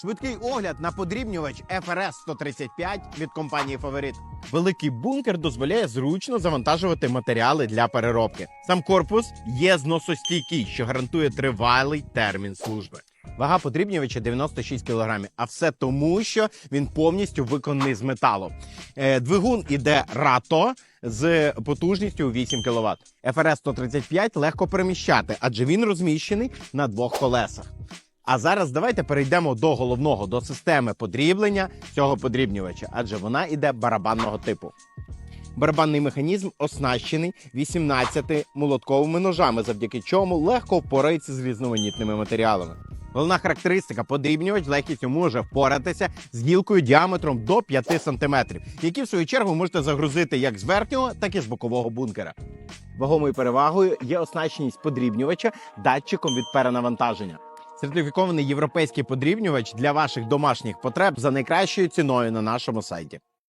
Швидкий огляд на подрібнювач FRS 135 від компанії Фаворит. Великий бункер дозволяє зручно завантажувати матеріали для переробки. Сам корпус є зносостійкий, що гарантує тривалий термін служби. Вага подрібнювача 96 кг, а все тому, що він повністю виконаний з металу. Е, Двигун іде рато з потужністю у 8 кВт. FRS 135 легко переміщати, адже він розміщений на двох колесах. А зараз давайте перейдемо до головного до системи подріблення цього подрібнювача, адже вона іде барабанного типу. Барабанний механізм оснащений 18 молотковими ножами, завдяки чому легко впорається з різноманітними матеріалами. Головна характеристика подрібнювач легкістю може впоратися з гілкою діаметром до 5 см, які в свою чергу можете загрузити як з верхнього, так і з бокового бункера. Вагомою перевагою є оснащеність подрібнювача датчиком від перенавантаження. Сертифікований європейський подрібнювач для ваших домашніх потреб за найкращою ціною на нашому сайті.